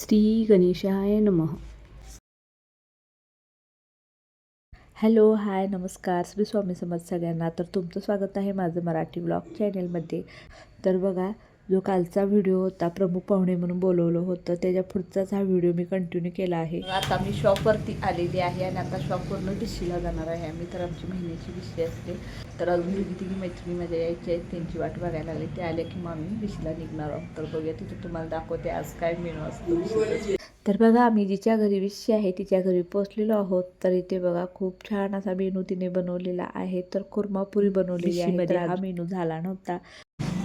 श्री गणेशाय नमः. Hello hi नमस्कार. श्री स्वामी समज सगळ्यांना. तर तुमचं स्वागत आहे माझं मराठी ब्लॉग चॅनेलमध्ये. तर बघा जो कालचा व्हिडिओ होता प्रमुख पाहुणे म्हणून बोलवलं होतं त्याच्या पुढचाच हा व्हिडिओ मी कंटिन्यू केला आहे. आता मी शॉपवरती आलेली आहे आणि आता शॉपवरनं बिशीला जाणार आहे आम्ही. तर आमची महिन्याची बिशी असते. तर अजून दोघी तिघी मैत्रिणी माझ्या यायच्या आहेत. त्यांची वाट बघायला लागली ते आले की मग आम्ही बिशीला निघणार आहोत. तर बघूया तिथे तुम्हाला दाखवते आज काय मेनू असतो. तर बघा आम्ही जिच्या घरी विषय आहे तिच्या घरी पोहोचलेलो आहोत. तर इथे बघा खूप छान असा मेनू तिने बनवलेला आहे. तर कुर्मापुरी बनवलेली आहे. हा मेनू झाला नव्हता.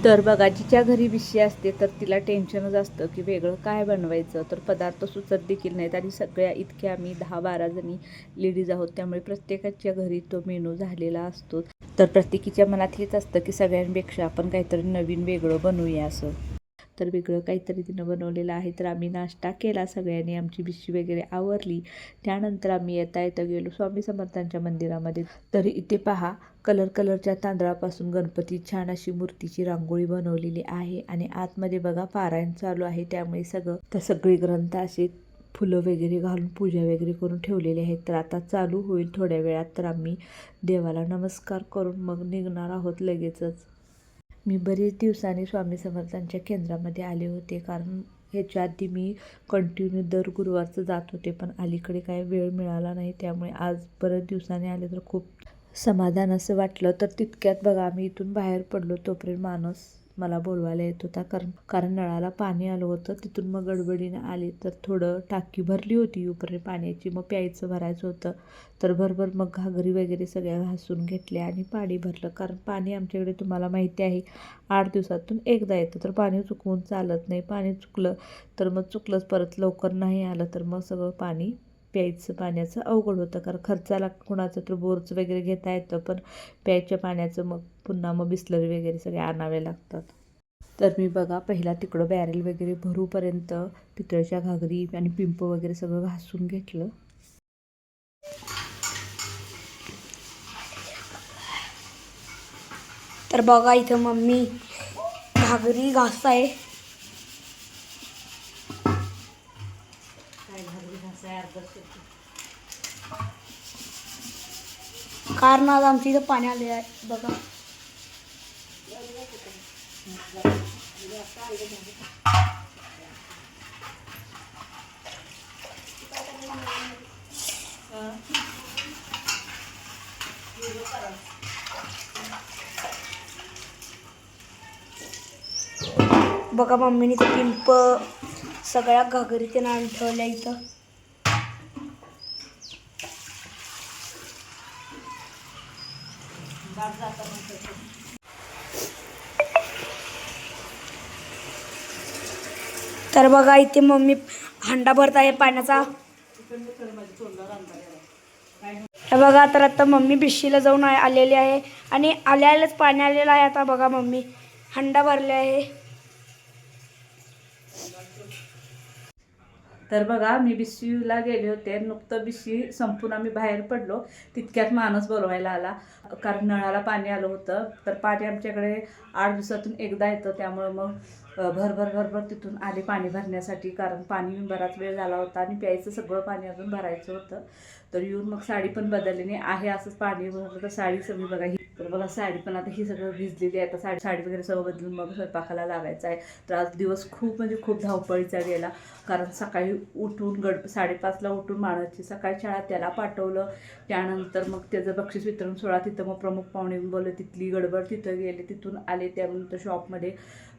तर बघा जिच्या घरी विषय असते तर तिला टेन्शनच असतं की वेगळं काय बनवायचं. तर पदार्थ सुचत देखील नाहीत आणि सगळ्या इतक्या आम्ही दहा बारा जणी लेडीज आहोत त्यामुळे प्रत्येकाच्या घरी तो मेनू झालेला असतो. तर प्रत्येकीच्या मनात हेच असतं की सगळ्यांपेक्षा आपण काहीतरी नवीन वेगळं बनवूया असं. तर वेगळं काहीतरी तिनं बनवलेलं आहे. तर आम्ही नाश्ता केला सगळ्यांनी आमची बिशी वगैरे आवरली. त्यानंतर आम्ही येता येता गेलो स्वामी समर्थांच्या मंदिरामध्ये. तर इथे पहा कलर कलरच्या तांदळापासून गणपती छान अशी मूर्तीची रांगोळी बनवलेली आहे आणि आतमध्ये बघा पारायण चालू आहे. त्यामुळे सगळं तर सगळे ग्रंथ असे फुलं वगैरे घालून पूजा वगैरे करून ठेवलेले आहेत. तर आता चालू होईल थोड्या वेळात. तर आम्ही देवाला नमस्कार करून मग निघणार आहोत लगेचच. मी बरेच दिवसांनी स्वामी समर्थांच्या केंद्रामध्ये आले होते. कारण ह्याच्या आधी मी कंटिन्यू दर गुरुवारचं जात होते पण अलीकडे काही वेळ मिळाला नाही. त्यामुळे आज बरेच दिवसांनी आले तर खूप समाधान असं वाटलं. तर तितक्यात बघा आम्ही इथून बाहेर पडलो तोपर्यंत माणूस मला बोलवायला येत होता. कारण कारण नळाला पाणी आलं होतं. तिथून मग गडबडीनं आली. तर थोडं टाकी भरली होती. उपरे पाण्याची. मग प्यायचं भरायचं होतं. तर भरभर मग घागरी वगैरे सगळ्या घासून घेतल्या आणि पाणी भरलं. कारण पाणी आमच्याकडे तुम्हाला माहिती आहे आठ दिवसातून एकदा येतं. तर पाणी चुकवून चालत नाही. पाणी चुकलं तर मग चुकलंच. परत लवकर नाही आलं तर मग सगळं पाणी प्यायचं पाण्याचं अवघड होतं कारण खर्चाला कुणाचं तर बोरचं वगैरे घेता येतं पण प्यायच्या पाण्याचं मग पुन्हा मग बिस्लरी वगैरे सगळे आणावे लागतात. तर मी बघा पहिला तिकडं बॅरेल वगैरे भरूपर्यंत पितळच्या घागरी आणि पिंप वगैरे सगळं घासून घेतलं. तर बघा इथं मम्मी घागरी घासत कारण आज आमच्या इथं पाणी आले आहे. बघा. बघा मम्मीने ते पिंप सगळ्या घागरी ते ठेवल्या इथं. तर बघा इथे मम्मी हंडा भरत आहे पाण्याचा. हे बघा तर आता मम्मी बिशीला जाऊन आलेली आहे. आणि आल्यालाच पाणी आलेलं आहे आता बघा मम्मी. हंडा भरले आहे. तर बघा मी बिशीला गेले होते. नुकतं बिशी संपून आम्ही बाहेर पडलो. तितक्यात माणूस बोलवायला आला. कारण नळाला पाणी आलं होतं. तर पाणी आमच्याकडे आठ दिवसातून एकदा येतं. त्यामुळं मग भरभर भरभर तिथून आले पाणी भरण्यासाठी. कारण पाणी बराच वेळ झाला होता आणि प्यायचं सगळं पाणी अजून भरायचं होतं. तर येऊन मग साडी पण बदलली नाही. आहे असंच पाणी भरलं तर साडी सगळी बघा ही तर बघा साडी पण आता ही सगळं भिजलेली आहे. आता साडी साडी वगैरे सगळं बदलून मग स्वयंपाकाला लागायचं आहे. तर आज दिवस खूप म्हणजे खूप धावपळीचा गेला. कारण सकाळी उठून गड साडेपाचला उठून माणसची सकाळी शाळा त्याला पाठवलं. त्यानंतर मग त्याचं बक्षीस वितरण सोहळा तिथं मग प्रमुख पाहुणे बोलले तिथली गडबड तिथं गेले तिथून आले त्यानंतर शॉपमध्ये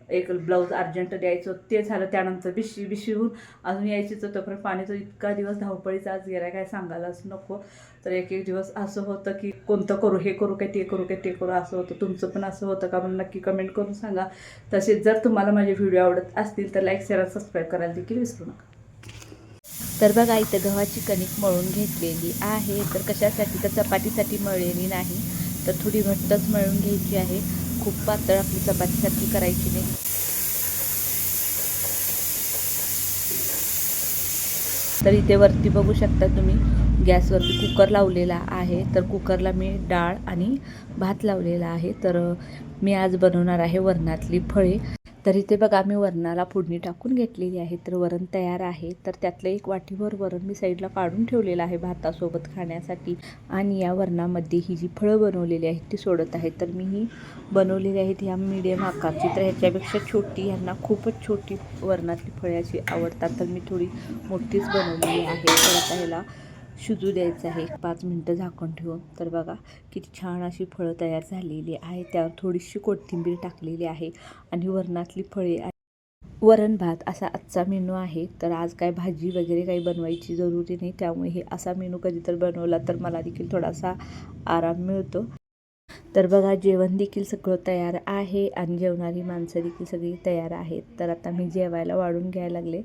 एक ब्लाऊज अर्जंट द्यायचं ते झालं. त्यानंतर बिशी बिशीहून अजून यायचीच. होतं पण पाणीचा इतका दिवस धावपळीचा आज गेला काय सांगायलाच नको. तर एक एक दिवस असं होतं की कोणतं करू हे करू काय ते करू काय ते करू असं होतं. तुमचं पण असं होतं का मला नक्की कमेंट करून सांगा. तसेच जर तुम्हाला माझे व्हिडिओ आवडत असतील तर लाईक शेअर सबस्क्राईब करायला देखील विसरू नका. तर बघा इथं गव्हाची कणिक मळून घेतलेली आहे. तर कशासाठी? तर चपातीसाठी मळलेली नाही. तर थोडी घट्टच मळून घ्यायची आहे. खूप पातळ आपली चपातीसारखी करायची नाही. तर इथे वरती बघू शकता तुम्ही गॅसवरती कुकर लावलेला आहे. तर कुकरला मी डाळ आणि भात लावलेला आहे. तर मी आज बनवणार आहे वरणातली फळे. तर इथे बघा मी वरणाला फोडणी टाकून घेतलेली आहे. तर वरण तयार आहे. तर त्यातलं एक वाटीभर वरण मी साईडला काढून ठेवलेलं आहे भातासोबत खाण्यासाठी. आणि या वरणामध्ये ही जी फळं बनवलेली आहेत ती सोडत आहे. तर मी ही बनवलेली आहेत ह्या मिडियम आकारची. तर ह्याच्यापेक्षा छोटी ह्यांना खूपच छोटी वरणातली फळे अशी आवडतात. तर मी थोडी मोठीच बनवलेली आहे. तर आता ह्याला शिजू द्यायचं आहे. पाच मिनटं झाकण ठेवून तर बघा किती छान अशी फळं तयार झालेली आहे. त्यावर थोडीशी कोथिंबीर टाकलेली आहे आणि वरणातली फळे वरण भात असा आजचा मेनू आहे. तर आज काय भाजी वगैरे काही बनवायची जरुरी नाही. त्यामुळे हे असा मेनू कधी तर बनवला तर मला देखील थोडासा आराम मिळतो. तर बघा जेवण देखील सगळं तयार आहे आणि जेवणारी माणसं देखील सगळी तयार आहेत. तर आता मी जेवायला वाढून घ्यायला लागले.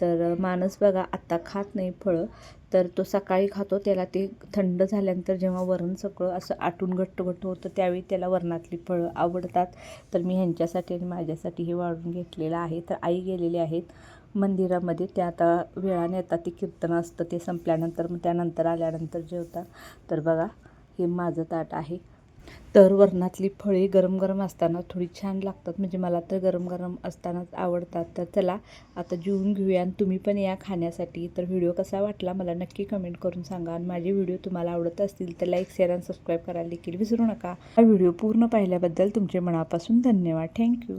तर माणूस बघा आत्ता खात नाही फळं. तर तो सकाळी खातो त्याला ते थंड झाल्यानंतर जेव्हा वरण सगळं असं आटून घट्ट घट्ट होतं त्यावेळी त्याला वरणातली फळं आवडतात. तर मी ह्यांच्यासाठी आणि माझ्यासाठी हे वाढून घेतलेलं आहे. तर आई गेलेले आहेत मंदिरामध्ये. ते आता वेळाने येतात ते कीर्तन असतं ते संपल्यानंतर मग त्यानंतर आल्यानंतर जेवतात. तर बघा हे माझं ताट आहे. तर वरणातली फळे गरम गरम असताना थोडी छान लागतात. म्हणजे मला तर गरम गरम असतानाच आवडतात. तर चला आता जेवून घेऊया आणि तुम्ही पण या खाण्यासाठी. तर व्हिडिओ कसा वाटला मला नक्की कमेंट करून सांगा. आणि माझे व्हिडिओ तुम्हाला आवडत असतील तर लाईक शेअर आणि सबस्क्राईब करायला देखील विसरू नका. हा व्हिडिओ पूर्ण पाहिल्याबद्दल तुमचे मनापासून धन्यवाद. थँक्यू